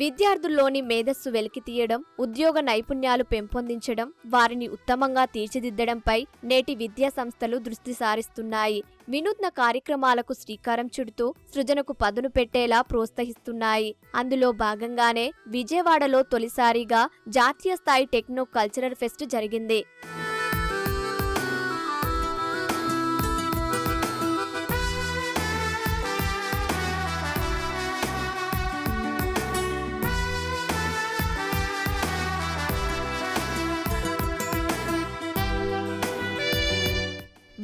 విద్యార్థుల్లోని మేధస్సు వెలికితీయడం ఉద్యోగ నైపుణ్యాలు పెంపొందించడం వారిని ఉత్తమంగా తీర్చిదిద్దడంపై నేటి విద్యా సంస్థలు దృష్టి సారిస్తున్నాయి. వినూత్న కార్యక్రమాలకు శ్రీకారం చుడుతూ సృజనకు పదును పెట్టేలా ప్రోత్సహిస్తున్నాయి. అందులో భాగంగానే విజయవాడలో తొలిసారిగా జాతీయ స్థాయి టెక్నో కల్చరల్ ఫెస్ట్ జరిగింది.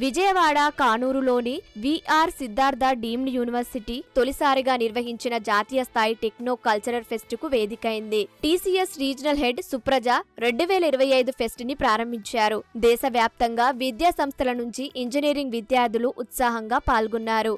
విజయవాడ కానూరులోని విఆర్ సిద్ధార్థ డీమ్డ్ యూనివర్సిటీ తొలిసారిగా నిర్వహించిన జాతీయ స్థాయి టెక్నో కల్చరల్ ఫెస్ట్కు వేదికైంది. టీసీఎస్ రీజనల్ హెడ్ సుప్రజ రెండు వేల ఇరవై ఐదు ఫెస్ట్ని ప్రారంభించారు. దేశవ్యాప్తంగా విద్యా సంస్థల నుంచి ఇంజనీరింగ్ విద్యార్థులు ఉత్సాహంగా పాల్గొన్నారు.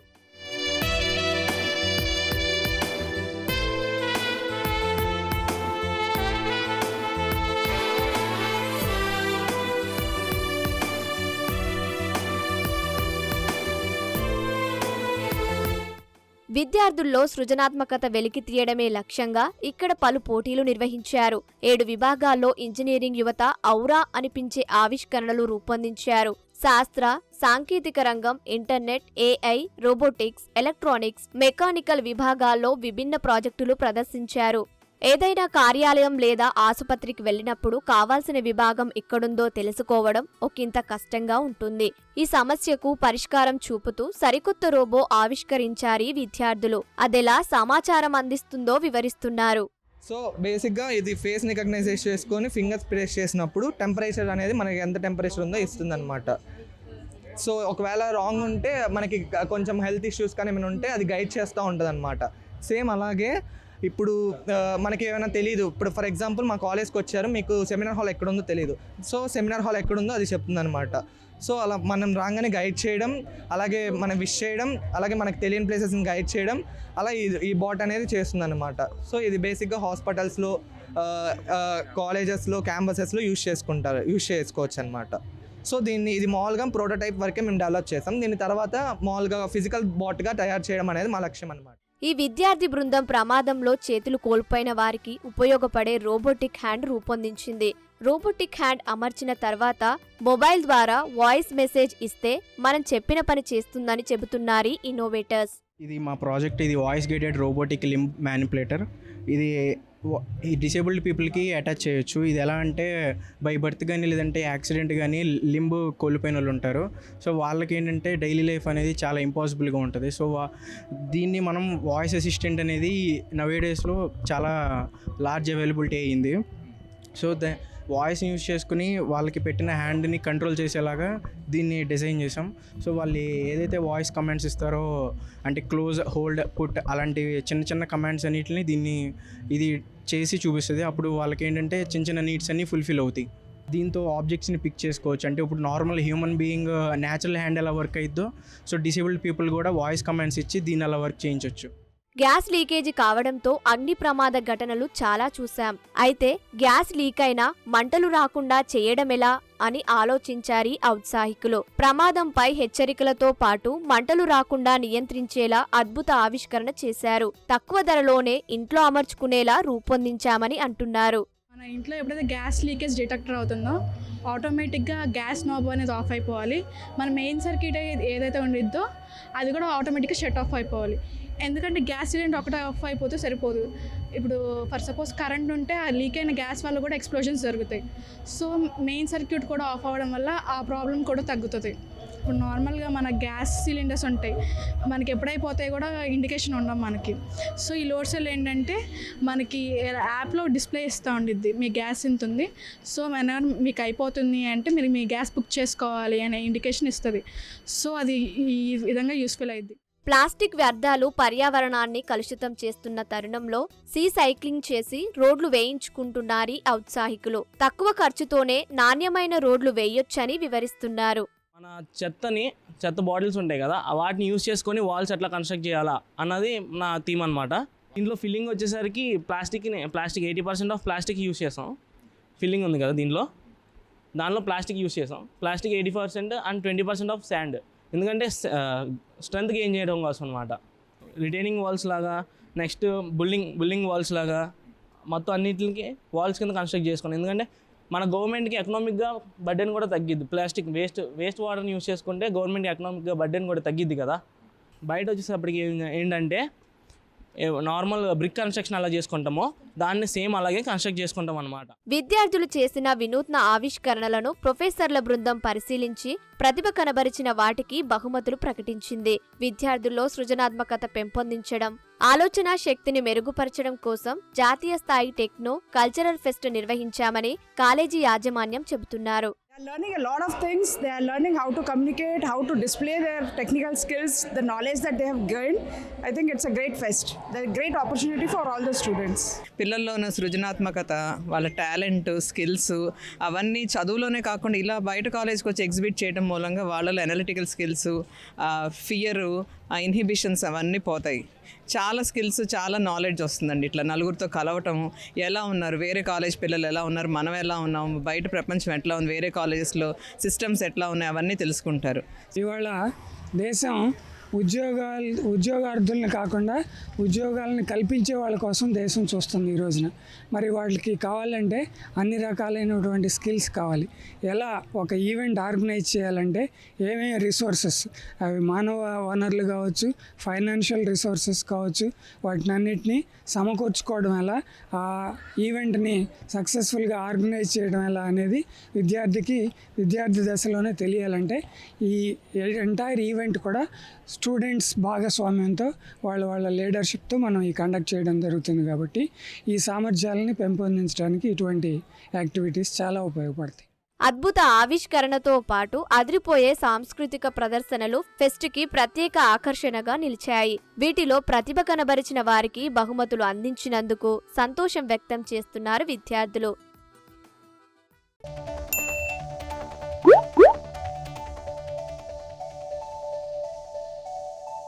విద్యార్థుల్లో సృజనాత్మకత వెలికి తీయడమే లక్ష్యంగా ఇక్కడ పలు పోటీలు నిర్వహించారు. ఏడు విభాగాల్లో ఇంజనీరింగ్ యువత ఔరా అనిపించే ఆవిష్కరణలు రూపొందించారు. శాస్త్ర సాంకేతిక రంగం internet AI robotics electronics mechanical విభాగాల్లో విభిన్న ప్రాజెక్టులు ప్రదర్శించారు. ఏదైనా కార్యాలయం లేదా ఆసుపత్రికి వెళ్ళినప్పుడు కావాల్సిన విభాగం ఎక్కడుందో తెలుసుకోవడం ఒకంత కష్టంగా ఉంటుంది. ఈ సమస్యకు పరిష్కారం చూపుతూ సరికొత్త రోబో ఆవిష్కరించారు విద్యార్థులు. అదెలా సమాచారం అందిస్తుందో వివరిస్తున్నారు. సో బేసిక్గా ఇది ఫేస్ రికగ్నైజ్ చేసుకొని ఫింగర్స్ ప్రెస్ చేసినప్పుడు టెంపరేచర్ అనేది మనకి ఎంత టెంపరేచర్ ఉందో ఇస్తుంది అనమాట సో ఒకవేళ రాంగ్ ఉంటే మనకి కొంచెం హెల్త్ ఇష్యూస్ కానీ ఏమైనా ఉంటే అది గైడ్ చేస్తూ ఉంటుంది అనమాట సేమ్ అలాగే ఇప్పుడు మనకి ఏమైనా తెలియదు ఇప్పుడు ఫర్ ఎగ్జాంపుల్ మా కాలేజ్కి వచ్చారు. మీకు సెమినార్ హాల్ ఎక్కడుందో తెలియదు సో సెమినార్ హాల్ ఎక్కడుందో అది చెప్తుంది అనమాట సో అలా మనం రాగానే గైడ్ చేయడం అలాగే మనం విష్ చేయడం అలాగే మనకు తెలియని ప్లేసెస్ని గైడ్ చేయడం అలా ఈ ఈ బాట్ అనేది చేస్తుంది అనమాట సో ఇది బేసిక్గా హాస్పిటల్స్లో కాలేజెస్లో క్యాంపసెస్లో యూస్ చేసుకుంటారు యూస్ చేసుకోవచ్చు అనమాట సో దీన్ని ఇది మామూలుగా ప్రోటోటైప్ వరకే మేము డెవలప్ చేస్తాం. దీని తర్వాత మామూలుగా ఫిజికల్ బాట్గా తయారు చేయడం అనేది మా లక్ష్యం అనమాట ఈ విద్యార్థి బృందం ప్రమాదంలో చేతులు కోల్పోయిన వారికి ఉపయోగపడే రోబోటిక్ హ్యాండ్ రూపొందించింది. రోబోటిక్ హ్యాండ్ అమర్చిన తర్వాత మొబైల్ ద్వారా వాయిస్ మెసేజ్ ఇస్తే మనం చెప్పిన పని చేస్తుందని చెబుతున్నారు ఇన్నోవేటర్స్. ఇది మా ప్రాజెక్ట్ ఇది voice guided robotic limb manipulator ఇది ఈ డిసేబుల్డ్ పీపుల్కి అటాచ్ చేయొచ్చు. ఇది ఎలా అంటే బై బర్త్ కానీ లేదంటే యాక్సిడెంట్ కానీ లింబ్ కోల్పోయిన వాళ్ళు ఉంటారు. సో వాళ్ళకి ఏంటంటే డైలీ లైఫ్ అనేది చాలా ఇంపాసిబుల్గా ఉంటుంది. సో దీన్ని మనం వాయిస్ అసిస్టెంట్ అనేది నవే డేస్లో చాలా లార్జ్ అవైలబిలిటీ అయ్యింది. సో ద వాయిస్ యూజ్ చేసుకుని వాళ్ళకి పెట్టిన హ్యాండ్ని కంట్రోల్ చేసేలాగా దీన్ని డిజైన్ చేసాం సో వాళ్ళు ఏదైతే వాయిస్ కమాండ్స్ ఇస్తారో అంటే క్లోజ్ హోల్డ్ పుట్ అలాంటివి చిన్న చిన్న కమాండ్స్ అన్నిటిని దీన్ని ఇది చేసి చూపిస్తుంది. అప్పుడు వాళ్ళకి ఏంటంటే చిన్న చిన్న నీడ్స్ అన్నీ ఫుల్ఫిల్ అవుతాయి. దీంతో ఆబ్జెక్ట్స్ని పిక్ చేసుకోవచ్చు. అంటే ఇప్పుడు normal human being natural hand ఎలా వర్క్ అయిద్దో సో డిసేబుల్డ్ పీపుల్ కూడా వాయిస్ కమాండ్స్ ఇచ్చి దీన్ని అలా వర్క్ చేయించవచ్చు గ్యాస్ లీకేజీ కావడంతో అగ్ని ప్రమాద ఘటనలు చాలా చూశాం. అయితే గ్యాస్ లీక్ అయినా మంటలు రాకుండా చేయడమెలా అని ఆలోచించారు ఈ ఔత్సాహికులు. ప్రమాదంపై హెచ్చరికలతో పాటు మంటలు రాకుండా నియంత్రించేలా అద్భుత ఆవిష్కరణ చేశారు. తక్కువ ధరలోనే ఇంట్లో అమర్చుకునేలా రూపొందించామని అంటున్నారు. మన ఇంట్లో ఎప్పుడైతే గ్యాస్ లీకేజ్ డిటెక్టర్ అవుతుందో ఆటోమేటిక్గా గ్యాస్ నాబ్ అనేది ఆఫ్ అయిపోవాలి. మన మెయిన్ సర్క్యూట్ ఏదైతే ఉండిద్దో అది కూడా ఆటోమేటిక్గా షట్ ఆఫ్ అయిపోవాలి. ఎందుకంటే గ్యాస్ సిలిండర్ ఒకటే ఆఫ్ అయిపోతే సరిపోదు. ఇప్పుడు ఫర్ సపోజ్ కరెంట్ ఉంటే ఆ లీక్ అయిన గ్యాస్ వల్ల కూడా ఎక్స్ప్లోజన్స్ జరుగుతాయి. సో మెయిన్ సర్క్యూట్ కూడా ఆఫ్ అవ్వడం వల్ల ఆ ప్రాబ్లం కూడా తగ్గుతుంది. ఇప్పుడు నార్మల్గా మన గ్యాస్ సిలిండర్స్ ఉంటాయి. మనకి ఎప్పుడైపోతాయి కూడా ఇండికేషన్ ఉండడం మనకి. సో ఈ లోడ్ సెల్ ఏంటంటే మనకి యాప్లో డిస్ప్లే ఇస్తూ ఉండిద్ది. మీ గ్యాస్ ఇంత ఉంది. సో మన మీకు అయిపోతుంది అంటే మీరు మీ గ్యాస్ బుక్ చేసుకోవాలి అనే ఇండికేషన్ ఇస్తుంది. సో అది ఈ విధంగా యూస్ఫుల్ అయింది ప్లాస్టిక్ వ్యర్థాలు పర్యావరణాన్ని కలుషితం చేస్తున్న తరుణంలో సీ సైక్లింగ్ చేసి రోడ్లు వేయించుకుంటున్నారు ఔత్సాహికులు. తక్కువ ఖర్చుతోనే నాణ్యమైన రోడ్లు వేయొచ్చని వివరిస్తున్నారు. మన చెత్తని చెత్త బాటిల్స్ ఉంటాయి కదా ఆ వాటిని యూస్ చేసుకొని వాల్స్ ఎట్లా కన్స్ట్రక్ట్ చేయాలా అన్నది నా థీమ్ అనమాట దీంట్లో ఫిల్లింగ్ వచ్చేసరికి ప్లాస్టిక్ని plastic eighty percent of plastic use చేస్తాం. ఫిల్లింగ్ ఉంది కదా దీనిలో దానిలో ప్లాస్టిక్ యూస్ చేస్తాం. Plastic eighty percent and twenty percent of sand. ఎందుకంటే స్ట్రెంత్ గెయిన్ చేయడం కోసం అనమాట రిటైనింగ్ వాల్స్ లాగా నెక్స్ట్ బుల్లింగ్ బుల్లింగ్ వాల్స్ లాగా మొత్తం అన్నింటికి వాల్స్ కింద కన్స్ట్రక్ట్ చేసుకోండి ఎందుకంటే మన గవర్నమెంట్కి ఎకనామిక్గా బర్డెన్ కూడా తగ్గిద్ది. ప్లాస్టిక్ వేస్ట్ వేస్ట్ వాటర్ని యూస్ చేసుకుంటే గవర్నమెంట్ ఎకనామిక్గా బర్డెన్ కూడా తగ్గిద్ది కదా. బయట వచ్చేసప్పటికి ఏం- ఏంటంటే నార్మల్ బ్రిక్ కన్స్ట్రక్షన్ అలా చేసుకుంటామో దాన్ని సేమ్ అలాగే కన్స్ట్రక్ట్ చేసుకుంటాం అనమాట విద్యార్థులు చేసిన వినూత్న ఆవిష్కరణలను ప్రొఫెసర్ల బృందం పరిశీలించి ప్రతిభ కనబరిచిన వాటికి బహుమతులు ప్రకటించింది. విద్యార్థుల్లో సృజనాత్మకత పెంపొందించడం ఆలోచన శక్తిని మెరుగుపరచడం కోసం జాతీయ స్థాయి టెక్నో కల్చరల్ ఫెస్ట్ నిర్వహించామని కాలేజీ యాజమాన్యం చెబుతున్నారు. Learning a lot of things. They are learning how to communicate, how to display their technical skills, the knowledge that they have gained. I think it's a great fest. The great opportunity for all the students. పిల్లల్లో ఉన్న సృజనాత్మకత వాళ్ళ talent skills అవన్నీ చదువులోనే కాకుండా ఇలా బయట కాలేజ్కి వచ్చి ఎగ్జిబిట్ చేయడం మూలంగా వాళ్ళలో ఎనలిటికల్ స్కిల్స్ ఫియరు ఆ ఇన్హిబిషన్స్ అవన్నీ పోతాయి. చాలా స్కిల్స్ చాలా నాలెడ్జ్ వస్తుందండి ఇట్లా నలుగురితో కలవటం ఎలా ఉన్నారు? వేరే కాలేజ్ పిల్లలు ఎలా ఉన్నారు? మనం ఎలా ఉన్నాము? బయట ప్రపంచం ఎట్లా ఉంది? వేరే కాలేజెస్లో సిస్టమ్స్ ఎట్లా ఉన్నాయి? అవన్నీ తెలుసుకుంటారు. ఇవాళ దేశం ఉద్యోగాలు ఉద్యోగార్థుల్ని కాకుండా ఉద్యోగాలను కల్పించే వాళ్ళ కోసం దేశం చూస్తుంది ఈ రోజున. మరి వాళ్ళకి కావాలంటే అన్ని రకాలైనటువంటి స్కిల్స్ కావాలి. ఎలా ఒక ఈవెంట్ ఆర్గనైజ్ చేయాలంటే ఏమేమి రిసోర్సెస్? అవి మానవ వనరులు కావచ్చు ఫైనాన్షియల్ రిసోర్సెస్ కావచ్చు వాటిని అన్నిటినీ సమకూర్చుకోవడం ఎలా? ఆ ఈవెంట్ని సక్సెస్ఫుల్గా ఆర్గనైజ్ చేయడం ఎలా అనేది విద్యార్థికి విద్యార్థి దశలోనే తెలియాలంటే ఈ ఎంటైర్ ఈవెంట్ కూడా స్టూడెంట్స్ భాగస్వామ్యంతో వాళ్ళ వాళ్ళ లీడర్షిప్తో మనం ఈ కండక్ట్ చేయడం జరుగుతుంది కాబట్టి ఈ సామర్థ్యాలని పెంపొందించడానికి ఇటువంటి యాక్టివిటీస్ చాలా ఉపయోగపడతాయి. అద్భుత ఆవిష్కరణతో పాటు అదిరిపోయే సాంస్కృతిక ప్రదర్శనలు ఫెస్ట్కి ప్రత్యేక ఆకర్షణగా నిలిచాయి. వీటిలో ప్రతిభ కనబరిచిన వారికి బహుమతులు అందించినందుకు సంతోషం వ్యక్తం చేస్తున్నారు విద్యార్థులు.